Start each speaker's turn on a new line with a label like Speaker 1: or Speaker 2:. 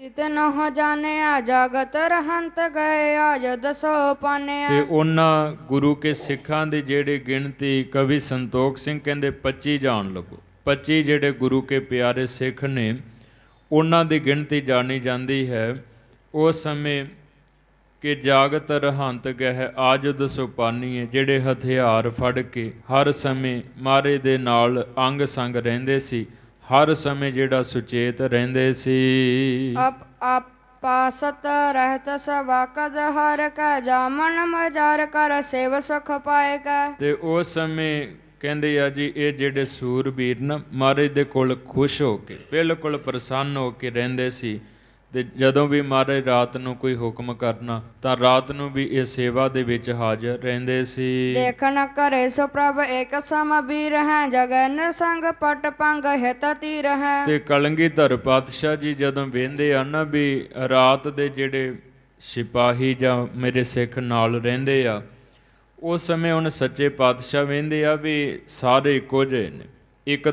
Speaker 1: ਇਤ ਨਹੁ ਜਾਣਿਆ, ਜਗਤ ਰਹੰਤ ਗਏ, ਆਜ ਦਸੋ ਪਾਨਿਆ।
Speaker 2: ਤੇ ਉਹਨਾਂ ਗੁਰੂ ਕੇ ਸਿੱਖਾਂ ਦੀ ਜਿਹੜੀ ਗਿਣਤੀ, ਕਵੀ ਸੰਤੋਖ ਸਿੰਘ ਕਹਿੰਦੇ 25 ਜਾਣ ਲੱਗੋ। 25 ਜਿਹੜੇ ਗੁਰੂ ਕੇ ਪਿਆਰੇ ਸਿੱਖ ਨੇ, ਉਹਨਾਂ ਦੀ ਗਿਣਤੀ ਜਾਣੀ ਜਾਂਦੀ ਹੈ। ਉਸ ਸਮੇਂ ਕਿ ਜਾਗਤ ਰਹੰਤ ਗਹਿ ਆਜਦ ਸੁਪਾਨੀਏ ਜਿਹੜੇ ਹਥਿਆਰ ਫੜ ਕੇ ਹਰ ਸਮੇਂ ਮਾਰੇ ਦੇ ਨਾਲ ਅੰਗ ਸੰਗ ਰਹਿੰਦੇ ਸੀ। ਹਰ ਸਮੇਂ ਜਿਹੜਾ ਸੁਚੇਤ ਰਹਿੰਦੇ ਸੀ।
Speaker 1: ਅਪ ਆਪਾਸਤ ਰਹਿਤ ਸਵਾ ਕਦ ਹਰ ਕੈ ਜਾਮਨ ਮਜਾਰ ਕਰ ਸੇਵ ਸੁਖ ਪਾਏਗਾ
Speaker 2: ਤੇ ਉਸ ਸਮੇਂ ਕਹਿੰਦੇ ਆ ਜੀ ਇਹ ਜਿਹੜੇ ਸੂਰਬੀਰ ਨਾ ਮਹਾਰਾਜ ਦੇ ਕੋਲ ਖੁਸ਼ ਹੋ ਕੇ ਬਿਲਕੁਲ ਪ੍ਰਸੰਨ ਹੋ ਕੇ ਰਹਿੰਦੇ ਸੀ। ਤੇ ਜਦੋਂ ਵੀ ਮਹਾਰਾਜ ਰਾਤ ਨੂੰ ਕੋਈ ਹੁਕਮ ਕਰਨਾ ਤਾਂ ਰਾਤ ਨੂੰ ਵੀ ਇਹ ਸੇਵਾ ਦੇ ਵਿੱਚ ਹਾਜ਼ਰ ਰਹਿੰਦੇ ਸੀ।
Speaker 1: ਦੇਖਣ ਕਰੇ ਸੋ ਪ੍ਰਭ ਏਕ ਸਮ ਬੀਰ ਹੈ ਜਗਨ ਸੰਗ ਪਟ ਪੰਗ ਹਿਤ ਤੀਰ ਹੈ।
Speaker 2: ਤੇ ਕਲੰਗੀਧਰ ਪਾਤਸ਼ਾਹ ਜੀ ਜਦੋਂ ਵੇਂਦੇ ਆ ਨਾ ਵੀ ਰਾਤ ਦੇ ਜਿਹੜੇ ਸਿਪਾਹੀ ਜਾਂ ਮੇਰੇ ਸਿੱਖ ਨਾਲ ਰਹਿੰਦੇ ਆ ਉਸ ਸਮੇਂ ਹੁਣ ਸੱਚੇ ਪਾਤਸ਼ਾਹ ਵੇਂਦੇ ਆ ਵੀ ਸਾਰੇ ਜਿਹੇ ਨੇ। ਇੱਕ